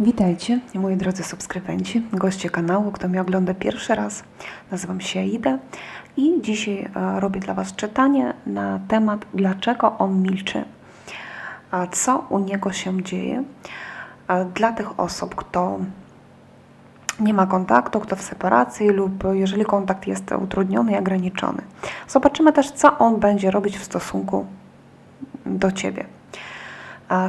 Witajcie, moi drodzy subskrybenci, goście kanału, kto mnie ogląda pierwszy raz. Nazywam się Ida i dzisiaj e, robię dla Was czytanie na temat, dlaczego on milczy, a co u niego się dzieje. Dla tych osób, kto nie ma kontaktu, kto w separacji lub jeżeli kontakt jest utrudniony i ograniczony. Zobaczymy też, co on będzie robić w stosunku do Ciebie.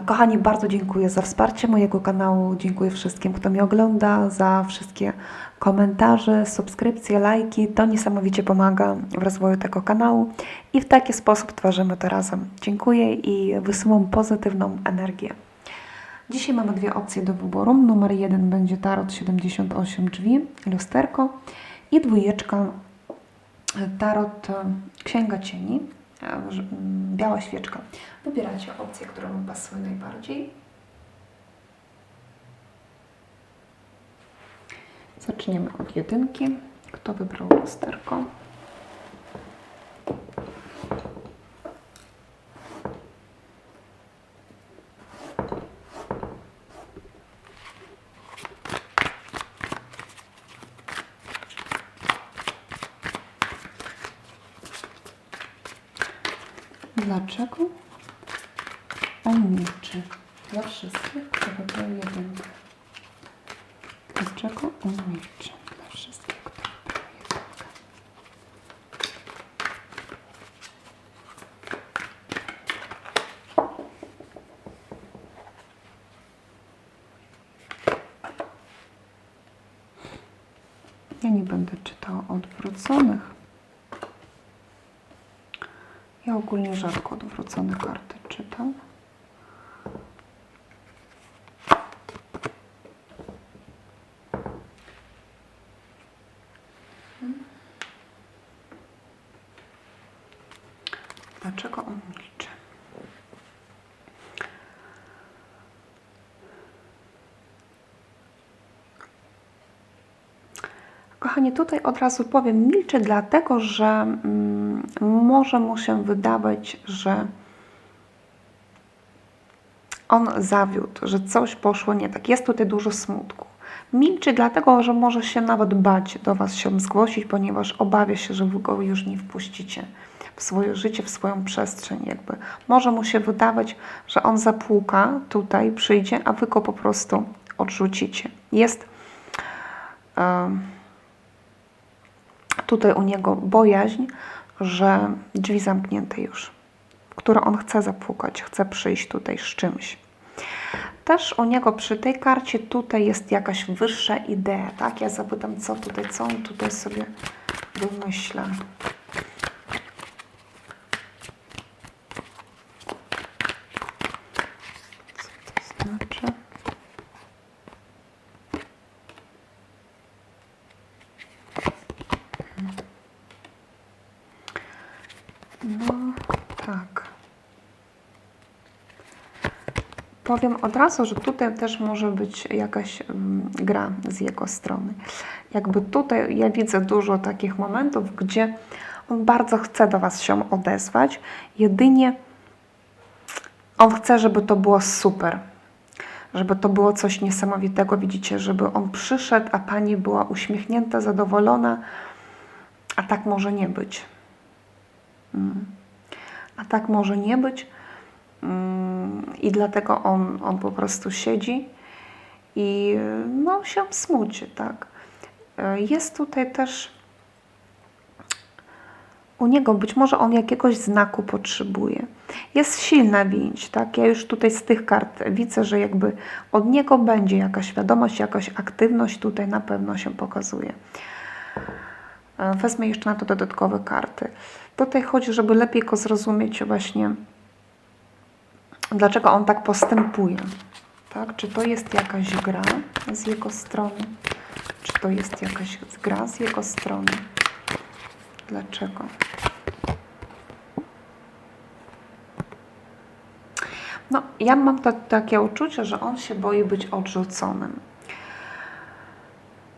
Kochani, bardzo dziękuję za wsparcie mojego kanału. Dziękuję wszystkim, kto mnie ogląda, za wszystkie komentarze, subskrypcje, lajki. To niesamowicie pomaga w rozwoju tego kanału i w taki sposób tworzymy to razem. Dziękuję i wysyłam pozytywną energię. Dzisiaj mamy dwie opcje do wyboru. Numer jeden będzie Tarot 78 drzwi, lusterko i dwójeczka Tarot e, Księga Cieni, e, biała świeczka. Wybieracie opcję, która Wam pasuje najbardziej. Zaczniemy od jedynki. Kto wybrał lusterko? Dlaczego on milczy? Dla wszystkich, kto wybrał jedynkę. Dlaczego on milczy? Dla wszystkich, kto wybrał jedynkę. Ja nie będę czytała odwróconych. Ja ogólnie rzadko odwrócone karty czytam. Dlaczego on milczy? Kochani, tutaj od razu powiem, milczy dlatego, że mm, może mu się wydawać, że on zawiódł, że coś poszło nie tak. Jest tutaj dużo smutku. Milczy dlatego, że może się nawet bać do Was się zgłosić, ponieważ obawia się, że Wy go już nie wpuścicie w swoje życie, w swoją przestrzeń. Jakby. Może mu się wydawać, że on zapłuka tutaj, przyjdzie, a Wy go po prostu odrzucicie. Jest... tutaj u niego bojaźń, że drzwi zamknięte już, które on chce zapukać, chce przyjść tutaj z czymś. Też u niego przy tej karcie tutaj jest jakaś wyższa idea, tak? Ja zapytam, co tutaj, co on tutaj sobie wymyśla. Co to znaczy? No tak. Powiem od razu, że tutaj też może być jakaś mm, gra z jego strony. Jakby tutaj ja widzę dużo takich momentów, gdzie on bardzo chce do Was się odezwać, jedynie on chce, żeby to było super, żeby to było coś niesamowitego, widzicie, żeby on przyszedł, a Pani była uśmiechnięta, zadowolona, a tak może nie być. Mm. A tak może nie być. Mm, I dlatego on, on po prostu siedzi i no, się smuci, tak. E, Jest tutaj też u niego, być może on jakiegoś znaku potrzebuje. Jest silna więź, tak? Ja już tutaj z tych kart widzę, że jakby od niego będzie jakaś wiadomość, jakaś aktywność tutaj na pewno się pokazuje. E, Wezmę jeszcze na to dodatkowe karty. Tutaj chodzi, żeby lepiej go zrozumieć właśnie, dlaczego on tak postępuje. Tak? Czy to jest jakaś gra z jego strony? Czy to jest jakaś gra z jego strony? Dlaczego? No, ja mam takie uczucie, że on się boi być odrzuconym.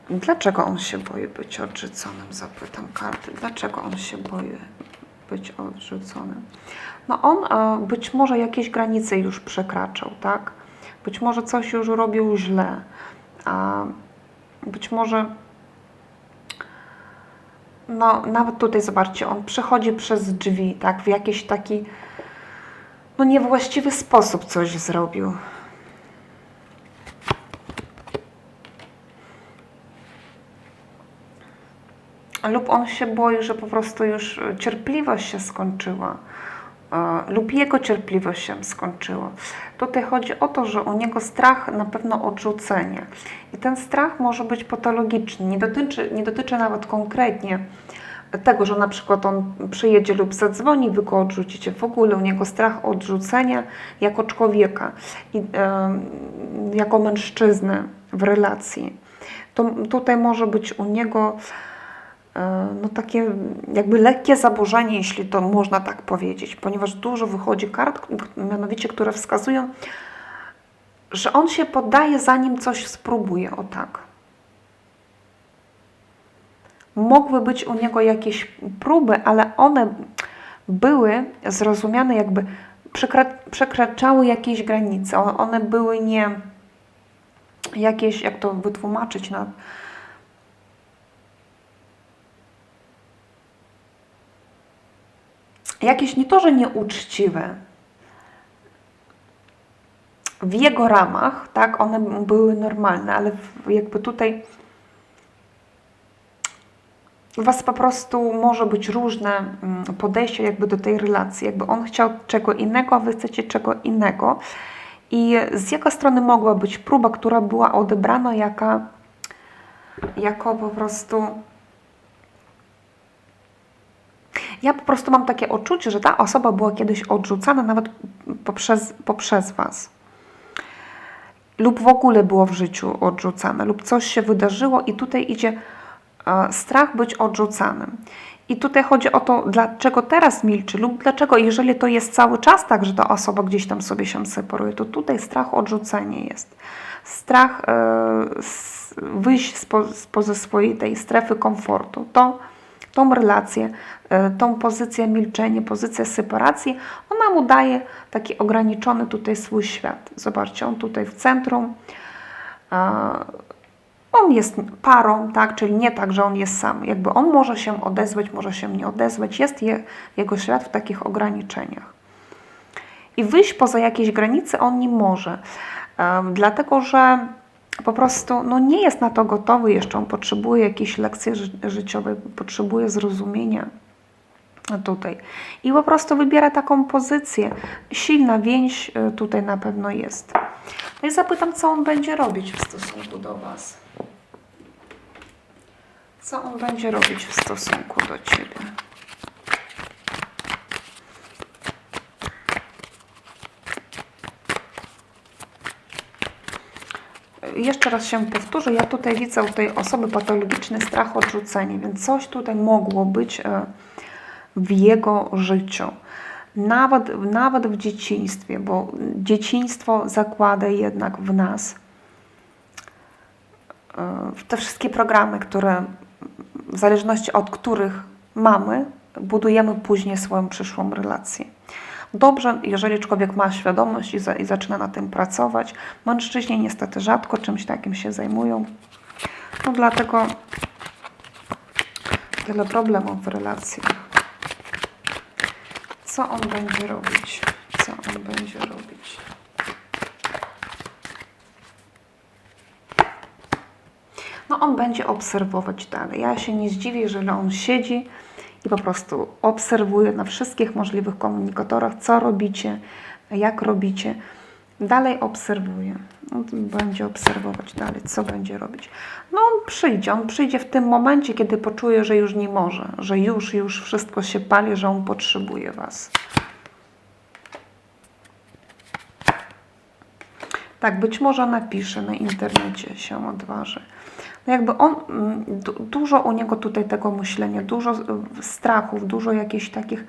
Dlaczego on się boi być odrzuconym? Zapytam karty. Dlaczego on się boi być odrzuconym? No on e, być może jakieś granice już przekraczał, tak? Być może coś już robił źle, być może no, nawet tutaj zobaczcie, on przechodzi przez drzwi, tak, w jakiś taki no niewłaściwy sposób coś zrobił. Lub on się boi, że po prostu już cierpliwość się skończyła, e, lub jego cierpliwość się skończyła. Tutaj chodzi o to, że u niego strach na pewno odrzucenie. I ten strach może być patologiczny. Nie dotyczy, nie dotyczy nawet konkretnie tego, że na przykład on przyjedzie lub zadzwoni, wy go odrzucicie. W ogóle u niego strach odrzucenia jako człowieka, i, e, jako mężczyzny w relacji. To tutaj może być u niego e, no takie jakby lekkie zaburzenie, jeśli to można tak powiedzieć, ponieważ dużo wychodzi kart, mianowicie, które wskazują, że on się poddaje zanim coś spróbuje, o tak mogły być u niego jakieś próby, ale one były zrozumiane jakby przekraczały jakieś granice. One były nie jakieś, jak to wytłumaczyć na jakieś nie to, że nieuczciwe. W jego ramach, tak, one były normalne, ale jakby tutaj u Was po prostu może być różne mm, podejście jakby do tej relacji. Jakby on chciał czego innego, a Wy chcecie czego innego. I z jego strony mogła być próba, która była odebrana jaka, jako po prostu... Ja po prostu mam takie odczucie, że ta osoba była kiedyś odrzucana nawet poprzez, poprzez Was. Lub w ogóle było w życiu odrzucane, lub coś się wydarzyło i tutaj idzie strach być odrzucanym. I tutaj chodzi o to, dlaczego teraz milczy, lub dlaczego, jeżeli to jest cały czas tak, że ta osoba gdzieś tam sobie się separuje, to tutaj strach odrzucenia jest. Strach e, wyjść spo, spoza swojej tej strefy komfortu. To, tą relację, e, tą pozycję milczenia, pozycję separacji, ona mu daje taki ograniczony tutaj swój świat. Zobaczcie, on tutaj w centrum. On jest parą, tak, czyli nie tak, że on jest sam. Jakby on może się odezwać, może się nie odezwać. Jest je, jego świat w takich ograniczeniach. I wyjść poza jakieś granice on nie może, um, dlatego że po prostu no, nie jest na to gotowy jeszcze. On potrzebuje jakiejś lekcji ży życiowej, potrzebuje zrozumienia tutaj. I po prostu wybiera taką pozycję. Silna więź e, tutaj na pewno jest. No i zapytam, co on będzie robić w stosunku do Was. Co on będzie robić w stosunku do Ciebie? Jeszcze raz się powtórzę, ja tutaj widzę u tej osoby patologiczny strach, odrzucenie, więc coś tutaj mogło być e, w jego życiu. Nawet, nawet w dzieciństwie, bo dzieciństwo zakłada jednak w nas e, te wszystkie programy, które w zależności od których mamy, budujemy później swoją przyszłą relację. Dobrze, jeżeli człowiek ma świadomość i, za, i zaczyna na tym pracować. Mężczyźni niestety rzadko czymś takim się zajmują. No dlatego tyle problemów w relacjach. Co on będzie robić? Co on będzie robić? no on będzie obserwować dalej. Ja się nie zdziwię, jeżeli on siedzi i po prostu obserwuje na wszystkich możliwych komunikatorach, co robicie, jak robicie. Dalej obserwuje. On będzie obserwować dalej, co będzie robić. No on przyjdzie, on przyjdzie w tym momencie, kiedy poczuje, że już nie może, że już, już wszystko się pali, że on potrzebuje Was. Tak, być może napisze na internecie, się odważy. No jakby on, mm, dużo u niego tutaj tego myślenia, dużo strachów, dużo jakichś takich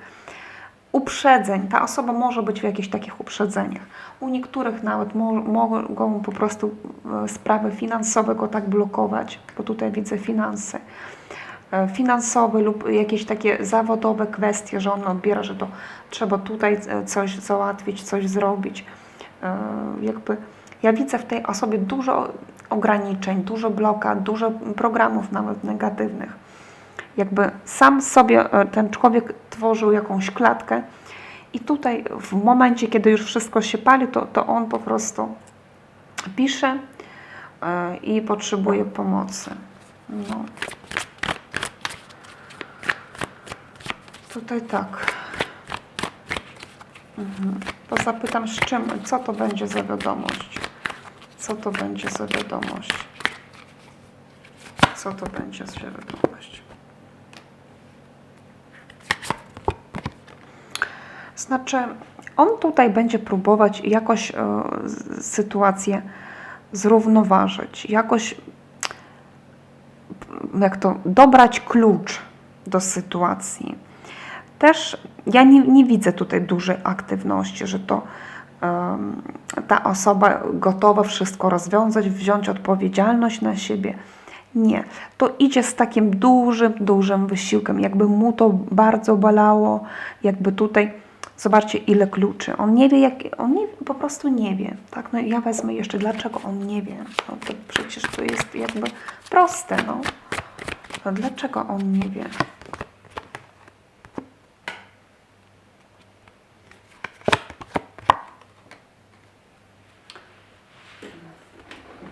uprzedzeń. Ta osoba może być w jakichś takich uprzedzeniach. U niektórych nawet mo mogą po prostu e, sprawy finansowe go tak blokować, bo tutaj widzę finanse e, finansowe lub jakieś takie zawodowe kwestie, że on odbiera, że to trzeba tutaj e, coś załatwić, coś zrobić. Jakby Ja widzę w tej osobie dużo ograniczeń, dużo blokad, dużo programów nawet negatywnych. Jakby sam sobie e, ten człowiek tworzył jakąś klatkę i tutaj w momencie, kiedy już wszystko się pali, to, to on po prostu pisze e, i potrzebuje pomocy. No. Tutaj tak. Mhm. To zapytam z czym, co to będzie za wiadomość? Co to będzie za wiadomość? Co to będzie za wiadomość? Znaczy, on tutaj będzie próbować jakoś z- sytuację zrównoważyć, jakoś jak to, dobrać klucz do sytuacji. Też ja nie, nie widzę tutaj dużej aktywności, że to ta osoba gotowa wszystko rozwiązać, wziąć odpowiedzialność na siebie. Nie, to idzie z takim dużym, dużym wysiłkiem, jakby mu to bardzo bolało, jakby tutaj, zobaczcie ile kluczy. On nie wie, jak, on nie, po prostu nie wie. Tak? No ja wezmę jeszcze, dlaczego on nie wie. No to przecież to jest jakby proste, no. No dlaczego on nie wie?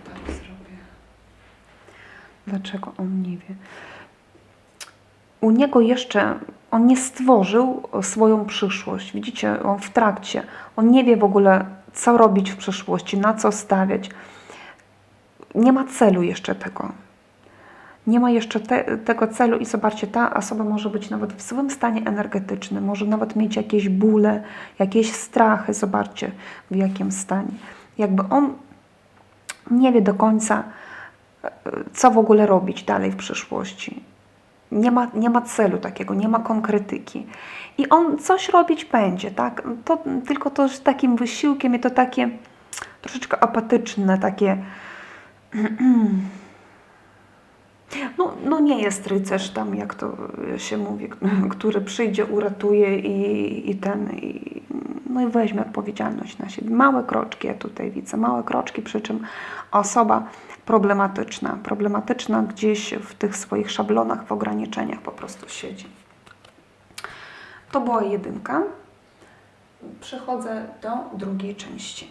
Tak. Dlaczego on nie wie? U niego jeszcze on nie stworzył swoją przyszłość. Widzicie, on w trakcie. On nie wie w ogóle, co robić w przyszłości, na co stawiać. Nie ma celu jeszcze tego. Nie ma jeszcze te, tego celu i zobaczcie, ta osoba może być nawet w złym stanie energetycznym, może nawet mieć jakieś bóle, jakieś strachy. Zobaczcie, w jakim stanie. Jakby on nie wie do końca, e, co w ogóle robić dalej w przyszłości. Nie ma, nie ma celu takiego, nie ma konkretyki. I on coś robić będzie, tak? To, tylko to z takim wysiłkiem i to takie troszeczkę apatyczne, takie. No, no nie jest rycerz tam, jak to się mówi, który przyjdzie, uratuje i, i ten, i, no i weźmie odpowiedzialność na siebie. Małe kroczki ja tutaj widzę, małe kroczki, przy czym osoba problematyczna, problematyczna gdzieś w tych swoich szablonach, w ograniczeniach po prostu siedzi. To była jedynka. Przechodzę do drugiej części.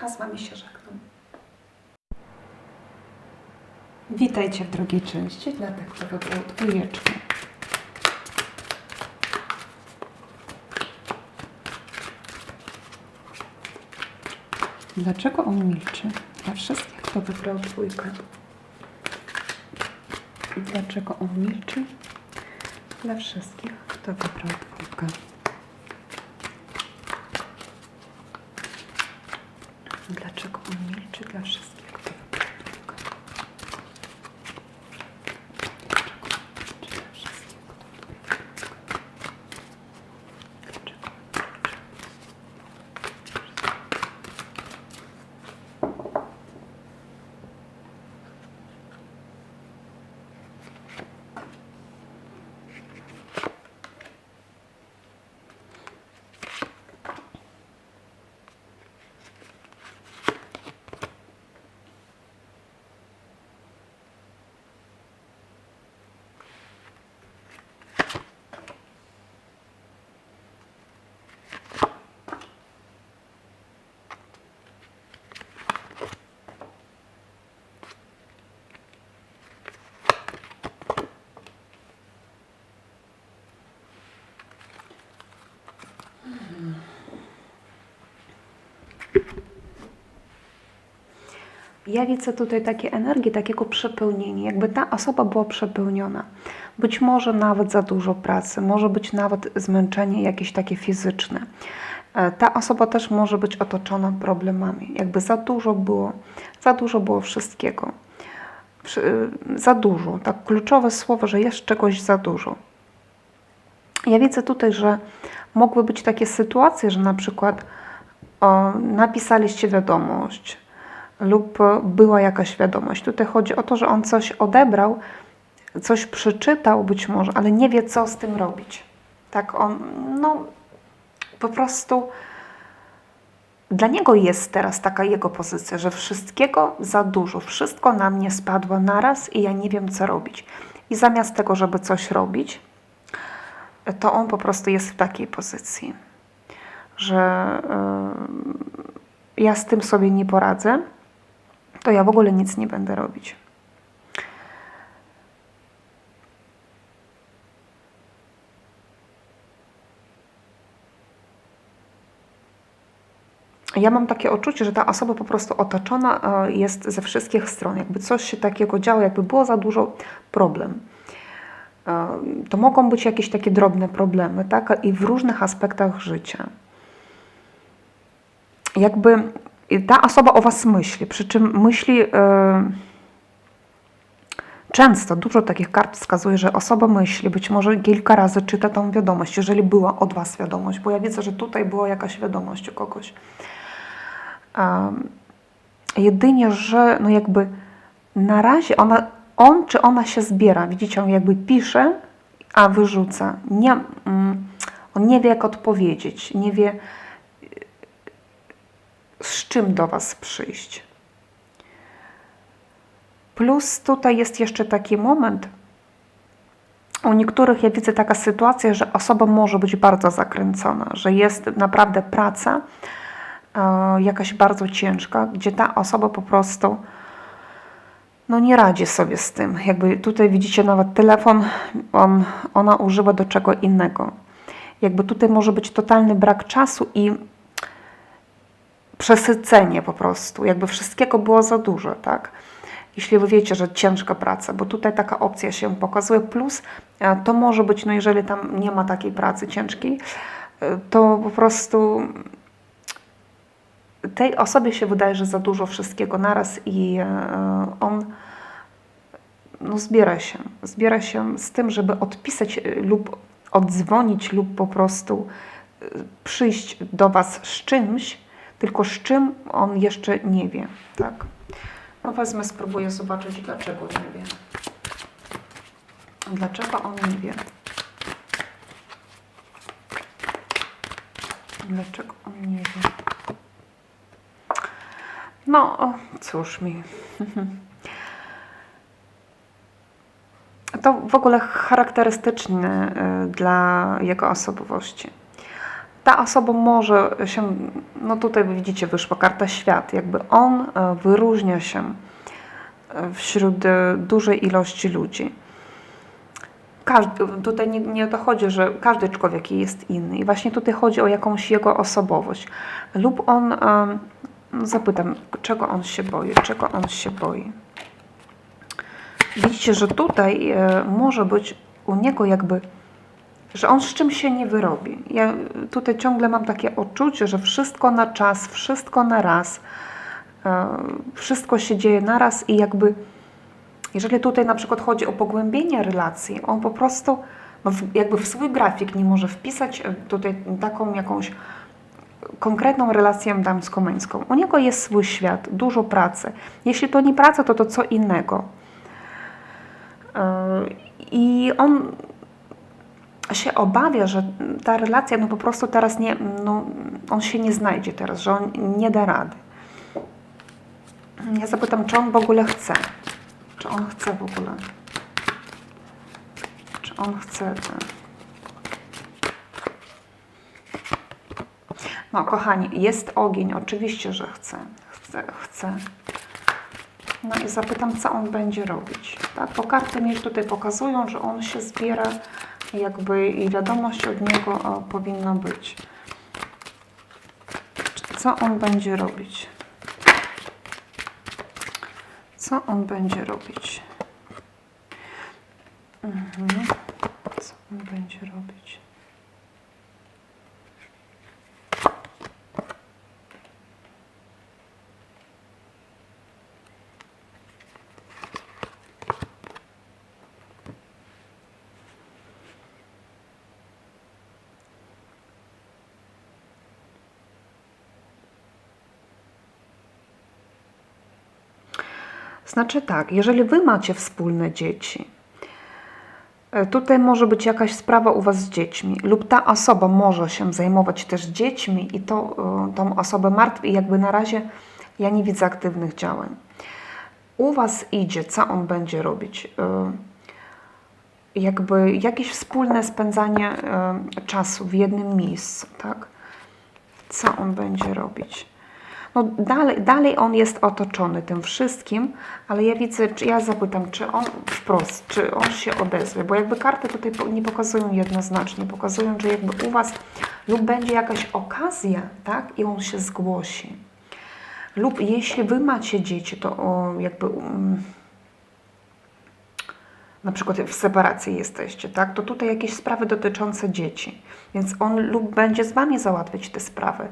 A z Wami się żegnam. Witajcie w drugiej części, dla tych, kto wybrał dwójeczkę. Dlaczego on milczy? Dla wszystkich, kto wybrał dwójkę. Dlaczego on milczy? Dla wszystkich, kto wybrał dwójkę. Dlaczego on milczy? Dla wszystkich, Ja widzę tutaj takie energię, takiego przepełnienia, jakby ta osoba była przepełniona. Być może nawet za dużo pracy, może być nawet zmęczenie jakieś takie fizyczne. E, Ta osoba też może być otoczona problemami, jakby za dużo było, za dużo było wszystkiego. Przy- Za dużo, tak kluczowe słowo, że jest czegoś za dużo. Ja widzę tutaj, że mogły być takie sytuacje, że na przykład o, napisaliście wiadomość lub była jakaś wiadomość. Tutaj chodzi o to, że on coś odebrał, coś przeczytał być może, ale nie wie, co z tym robić. Tak on, no po prostu dla niego jest teraz taka jego pozycja, że wszystkiego za dużo, wszystko na mnie spadło naraz i ja nie wiem, co robić. I zamiast tego, żeby coś robić, to on po prostu jest w takiej pozycji, że yy, ja z tym sobie nie poradzę, to ja w ogóle nic nie będę robić. ja mam takie odczucie, że ta osoba po prostu otoczona e, jest ze wszystkich stron. Jakby coś się takiego działo, jakby było za dużo problem. E, to mogą być jakieś takie drobne problemy, tak? I w różnych aspektach życia. Jakby ta osoba o Was myśli, przy czym myśli. Yy, Często dużo takich kart wskazuje, że osoba myśli, być może kilka razy czyta tą wiadomość, jeżeli była od Was wiadomość, bo ja widzę, że tutaj była jakaś wiadomość u kogoś. Jedynie, że no jakby na razie ona, on czy ona się zbiera. Widzicie, on jakby pisze, a wyrzuca. Nie, um, on nie wie, jak odpowiedzieć, nie wie, z czym do Was przyjść. Plus tutaj jest jeszcze taki moment, u niektórych ja widzę taka sytuacja, że osoba może być bardzo zakręcona, że jest naprawdę praca e, jakaś bardzo ciężka, gdzie ta osoba po prostu no nie radzi sobie z tym. Jakby tutaj widzicie nawet telefon, on, ona używa do czego innego. Jakby tutaj może być totalny brak czasu i przesycenie po prostu. Jakby wszystkiego było za dużo, tak? jeśli Wy wiecie, że ciężka praca, bo tutaj taka opcja się pokazuje, plus e, to może być, no jeżeli tam nie ma takiej pracy ciężkiej, e, to po prostu tej osobie się wydaje, że za dużo wszystkiego naraz i e, on no, zbiera się. Zbiera się z tym, żeby odpisać lub oddzwonić lub po prostu przyjść do Was z czymś, tylko z czym on jeszcze nie wie. Tak? No wezmę, spróbuję zobaczyć, dlaczego nie wie. Dlaczego on nie wie? Dlaczego on nie wie? No, cóż mi. To w ogóle charakterystyczne y, dla jego osobowości ta osoba może się, no tutaj widzicie, wyszła karta świat, jakby on e, wyróżnia się e, wśród e, dużej ilości ludzi. Każdy, tutaj nie, nie dochodzi, że każdy człowiek jest inny i właśnie tutaj chodzi o jakąś jego osobowość. Lub on, zapytam, czego on się boi, czego on się boi. Widzicie, że tutaj może być u niego jakby że on z czym się nie wyrobi. Ja tutaj ciągle mam takie odczucie, że wszystko na czas, wszystko na raz, e, wszystko się dzieje na raz i jakby, jeżeli tutaj na przykład chodzi o pogłębienie relacji, on po prostu no, jakby w swój grafik nie może wpisać e, tutaj taką jakąś konkretną relację damsko-męską. U niego jest swój świat, dużo pracy. Jeśli to nie praca, to to co innego. E, I on się obawia, że ta relacja no po prostu teraz nie, no, on się nie znajdzie teraz, że on nie da rady. Ja zapytam, czy on w ogóle chce. Czy on chce w ogóle. Czy on chce. No, kochani, jest ogień. Oczywiście, że chce. Chce, chce. No i zapytam, co on będzie robić. Tak, bo karty mi tutaj pokazują, że on się zbiera jakby i wiadomość od niego o, powinna być. Co on będzie robić? Co on będzie robić? Mhm. Co on będzie robić? Znaczy tak, jeżeli wy macie wspólne dzieci, E, Tutaj może być jakaś sprawa u Was z dziećmi, lub ta osoba może się zajmować też dziećmi i to e, tą osobę martwi. I jakby na razie ja nie widzę aktywnych działań. U Was idzie, co on będzie robić? E, Jakby jakieś wspólne spędzanie czasu w jednym miejscu, tak? Co on będzie robić? No dalej, dalej on jest otoczony tym wszystkim, ale ja widzę, czy ja zapytam, czy on wprost, czy on się odezwie, bo jakby karty tutaj nie pokazują jednoznacznie, pokazują, że jakby u Was lub będzie jakaś okazja, tak, i on się zgłosi. Lub jeśli Wy macie dzieci, to o, jakby um, na przykład w separacji jesteście, tak, to tutaj jakieś sprawy dotyczące dzieci. Więc on lub będzie z Wami załatwiać te sprawy,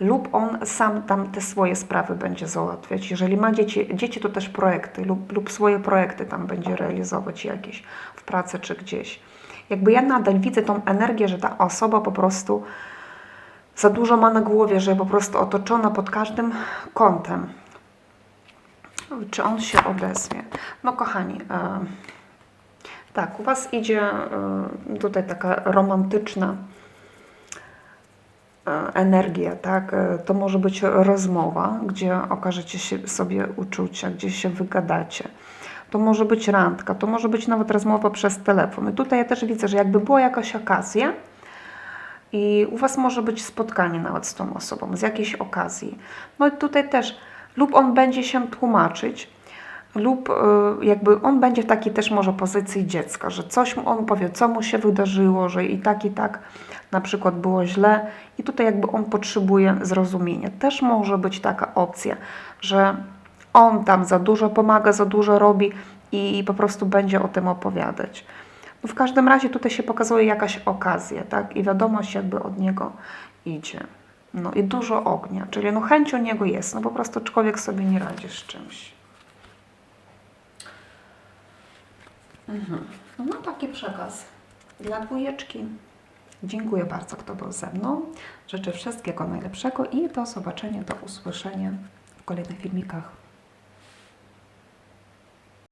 lub on sam tam te swoje sprawy będzie załatwiać. Jeżeli ma dzieci, dzieci to też projekty, lub, lub swoje projekty tam będzie realizować jakieś w pracy czy gdzieś. Jakby ja nadal widzę tą energię, że ta osoba po prostu za dużo ma na głowie, że po prostu otoczona pod każdym kątem. Czy on się odezwie? No kochani, e, tak, u Was idzie e, tutaj taka romantyczna e, energia, tak? E, To może być rozmowa, gdzie okażecie sobie uczucia, gdzie się wygadacie. To może być randka, to może być nawet rozmowa przez telefon. I tutaj ja też widzę, że jakby była jakaś okazja i u Was może być spotkanie nawet z tą osobą, z jakiejś okazji. No i tutaj też lub on będzie się tłumaczyć, lub e, jakby on będzie w takiej też może pozycji dziecka, że coś mu on powie, co mu się wydarzyło, że i tak, i tak na przykład było źle i tutaj jakby on potrzebuje zrozumienia. Też może być taka opcja, że on tam za dużo pomaga, za dużo robi i po prostu będzie o tym opowiadać. No w każdym razie tutaj się pokazuje jakaś okazja, tak? I wiadomość jakby od niego idzie. No i dużo ognia, czyli no chęć u niego jest, no po prostu człowiek sobie nie radzi z czymś. Mhm. No taki przekaz dla dwójeczki. Dziękuję bardzo, kto był ze mną. Życzę wszystkiego najlepszego i do zobaczenia, do usłyszenia w kolejnych filmikach.